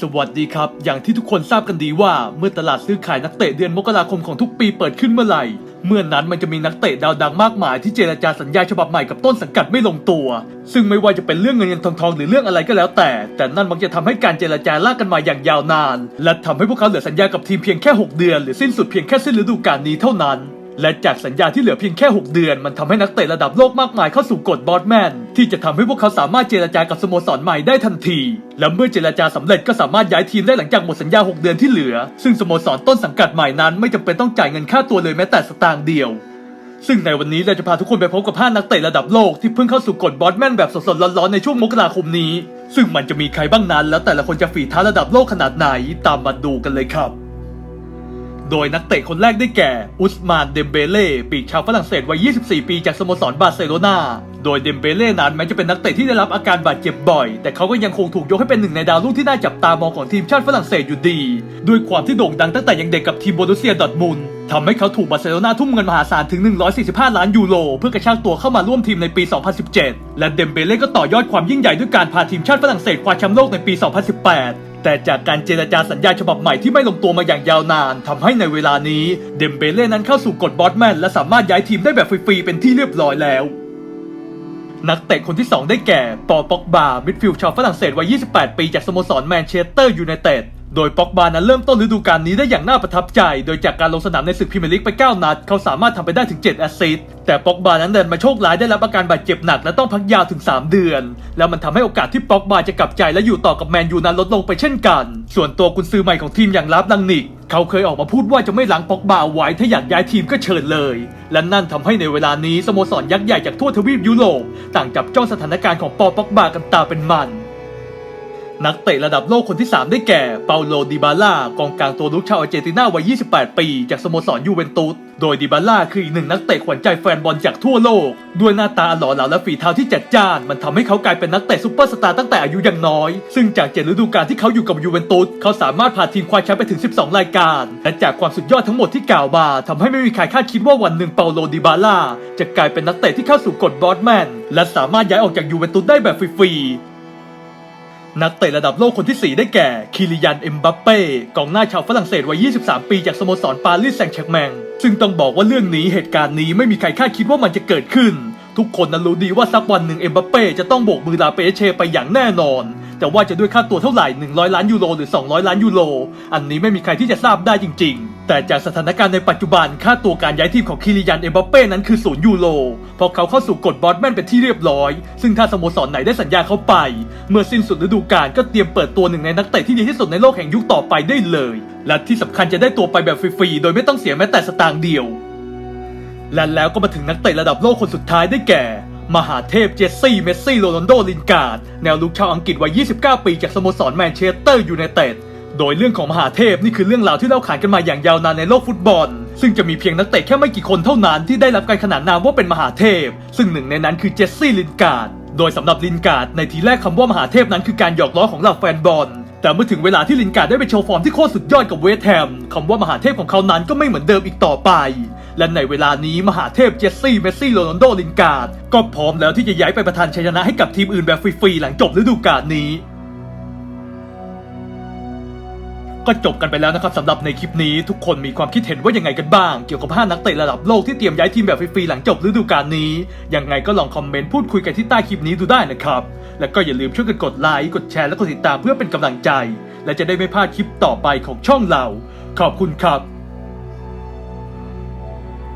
สวัสดีครับ อย่างที่ทุกคนทราบกันดีว่า เมื่อตลาดซื้อขายนักเตะเดือนมกราคมของทุกปีเปิดขึ้นเมื่อไหร่ เมื่อนนั้นมันจะมีนักเตะดาวดังมากมายที่เจรจาสัญญาฉบับใหม่กับต้นสังกัดไม่ลงตัว ซึ่งไม่ว่าจะเป็นเรื่องเงินเงินทองทองหรือเรื่องอะไรก็แล้วแต่ แต่นั่นมักจะทำให้การเจรจาลากกันมาอย่างยาวนาน และทำให้พวกเขาเหลือสัญญากับทีมเพียงแค่ 6 เดือน หรือสิ้นสุดเพียงแค่สิ้นฤดูกาลนี้เท่านั้น และจากสัญญาที่เหลือเพียงแค่ 6 เดือน มันทำให้นักเตะระดับโลกมากมายเข้าสู่กฎบอสแมนที่จะทำให้พวกเขาสามารถเจรจากับสโมสรใหม่ได้ทันที และเมื่อเจรจาสำเร็จก็สามารถย้ายทีมได้หลังจากหมดสัญญา 6 เดือนที่เหลือ ซึ่งสโมสรต้นสังกัดใหม่นั้น ไม่จำเป็นต้องจ่ายเงินค่าตัวเลยแม้แต่สตางค์เดียว ซึ่งในวันนี้เราจะพาทุกคนไปพบกับ 5 นักเตะระดับโลกที่เพิ่งเข้าสู่กฎบอสแมนแบบสดๆร้อนๆในช่วงมกราคมนี้ ซึ่งมันจะมีใครบ้างนั้น แล้วแต่ละคนจะฝีเท้าระดับโลกขนาดไหน ตามมาดูกันเลยครับ โดยนักเตะคนแรกได้แก่ อุสมานเดมเบเล่ปีกชาวฝรั่งเศสวัย 24 ปีจากสโมสรบาร์เซโลนาโดยเดมเบเล่นั้นแม้จะเป็นนักเตะที่ได้รับอาการบาดเจ็บบ่อย แต่เขาก็ยังคงถูกยกให้เป็นหนึ่งในดาวรุ่งที่น่าจับตามองของทีมชาติฝรั่งเศสอยู่ดี ด้วยความที่โด่งดังตั้งแต่ยังเด็กกับทีมโบรุเซียดอร์ทมุนทำให้เขาถูกบาร์เซโลนาทุ่มเงินมหาศาลถึง 145 ล้านยูโรเพื่อกระชากตัวเข้ามาร่วมทีมในปี 2017 และเดมเบเล่ก็ต่อยอดความยิ่งใหญ่ด้วยการพาทีมชาติฝรั่งเศสคว้าแชมป์โลกในปี 2018 แต่จากการเจรจาสัญญาฉบับใหม่ที่ไม่ลงตัวมาอย่างยาวนานทำให้ในเวลานี้เดมเบเล่นั้นเข้าสู่กฎบอสแมนและสามารถย้ายทีมได้แบบฟรีๆเป็นที่เรียบร้อยแล้ว นักเตะคนที่ 2 ได้แก่ ปอป็อกบา มิดฟิลด์ชาวฝรั่งเศสวัย 28 ปีจากสโมสรแมนเชสเตอร์ยูไนเต็ด โดยป็อกบานั้นเริ่มต้นฤดูกาลนี้ได้อย่างน่าประทับใจ โดยจากการลงสนามในศึกพรีเมียร์ลีกไป 9 นัด เขาสามารถทำไปได้ถึง 7 แอสซิสต์ แต่ป็อกบานั้นเดินมาโชคร้ายได้รับอาการบาดเจ็บหนักและต้องพักยาวถึง 3 เดือน แล้วมันทำให้โอกาสที่ป็อกบาจะกลับใจและอยู่ต่อกับแมนยูนั้นลดลงไปเช่นกัน ส่วนตัวกุนซือใหม่ของทีมอย่างลาฟลังนิกเขาเคยออกมาพูดว่าจะไม่ล้างป็อกบาไว้ถ้าอยากย้ายทีมก็เชิญเลย และนั่นทำให้ในเวลานี้สโมสรยักษ์ใหญ่จากทั่วทวีปยุโรปต่างจับจ้องสถานการณ์ของปอป็อกบากันตาเป็นมัน นักเตะระดับโลกคนที่ 3 ได้แก่ เปาโลดิบาล่ากองกลางตัวลุกชาวอาร์เจนตินาวัย 28 ปี จากสโมสรยูเวนตุส โดยดิบาล่าคืออีกหนึ่งนักเตะขวัญใจแฟนบอลจากทั่วโลก ด้วยหน้าตาหล่อเหลาและฝีเท้าที่จัดจ้าน มันทำให้เขากลายเป็นนักเตะซุปเปอร์สตาร์ตั้งแต่อายุยังน้อย ซึ่งจากเจ็ดฤดูกาลที่เขาอยู่กับยูเวนตุส เขาสามารถพาทีมคว้าแชมป์ไปถึง 12 รายการ และจากความสุดยอดทั้งหมดที่กล่าวมาทำให้ไม่มีใครคาดคิดว่าวันหนึ่งเปาโลดิบาล่าจะกลายเป็นนักเตะที่เข้าสู่กฎบอสแมนและสามารถย้ายออกจากยูเวนตุสได้แบบฟรีๆ นักเตะระดับโลกคนที่ 4 ได้แก่ คิริยัน เอ็มบัปเป้ กองหน้าชาวฝรั่งเศสวัย 23 ปี จากสโมสรปารีสแซงต์แชร์แมง ซึ่งต้องบอกว่าเรื่องนี้เหตุการณ์นี้ไม่มีใครคาดคิดว่ามันจะเกิดขึ้น ทุกคนนั้นรู้ดีว่าสักวันหนึ่งเอ็มบัปเป้จะต้องโบกมือลาเปเชไปอย่างแน่นอน แต่ว่าจะด้วยค่าตัวเท่าไหร่ 100 ล้านยูโรหรือ 200 ล้านยูโร อันนี้ไม่มีใครที่จะทราบได้จริง ๆ แต่จากสถานการณ์ในปัจจุบันค่าตัวการย้ายทีมของคิริยันเอ็มบัปเป้นั้นคือ0ยูโรเพราะเขาเข้าสู่กฎบอสแมนเป็นที่เรียบร้อย ซึ่งถ้าสโมสรไหนได้สัญญาเขาไป เมื่อสิ้นสุดฤดูกาลก็เตรียมเปิดตัวหนึ่งในนักเตะที่ดีที่สุดในโลกแห่งยุคต่อไปได้เลย และที่สำคัญจะได้ตัวไปแบบฟรีๆโดยไม่ต้องเสียแม้แต่สตางค์เดียว และแล้วก็มาถึงนักเตะระดับโลกคนสุดท้ายได้แก่ มหาเทพเจสซี่ เมสซี่ โรนัลโด ลินการ์ด แนวลุกชาวอังกฤษวัย 29 ปีจากสโมสรแมนเชสเตอร์ยูไนเต็ด โดยเรื่องของมหาเทพนี่คือเรื่องราวที่เล่าขานกันมาอย่างยาวนานในโลกฟุตบอล ซึ่งจะมีเพียงนักเตะแค่ไม่กี่คนเท่านั้นที่ได้รับการขนานนามว่าเป็นมหาเทพ ซึ่งหนึ่งในนั้นคือเจสซี่ ลินการ์ด โดยสำหรับลินการ์ดในทีแรกคำว่ามหาเทพนั้นคือการหยอกล้อของเหล่าแฟนบอลแต่เมื่อถึงเวลาที่ลินการ์ดได้ไปโชว์ฟอร์มที่โคตรสุดยอดกับเวสต์แฮมคำว่ามหาเทพของเขานั้นก็ไม่เหมือนเดิมอีกต่อไป และในเวลานี้มหาเทพเจสซี่เมสซี่โรนัลโดลินการ์ดก็พร้อมแล้วที่จะย้ายไปประทานชัยชนะให้กับทีมอื่นแบบฟรีๆหลังจบฤดูกาลนี้ก็จบกันไปแล้วนะครับสำหรับในคลิปนี้ทุกคนมีความคิดเห็นว่ายังไงกันบ้าง เกี่ยวกับ 5 นักเตะระดับโลกที่เตรียมย้ายทีมแบบฟรีๆหลังจบฤดูกาลนี้ ยังไงก็ลองคอมเมนต์พูดคุยกันที่ใต้คลิปนี้ดูได้นะครับ แล้วก็อย่าลืมช่วยกันกดไลค์กดแชร์และกดติดตามเพื่อเป็นกำลังใจ และจะได้ไม่พลาดคลิปต่อไปของช่องเรา ขอบคุณครับ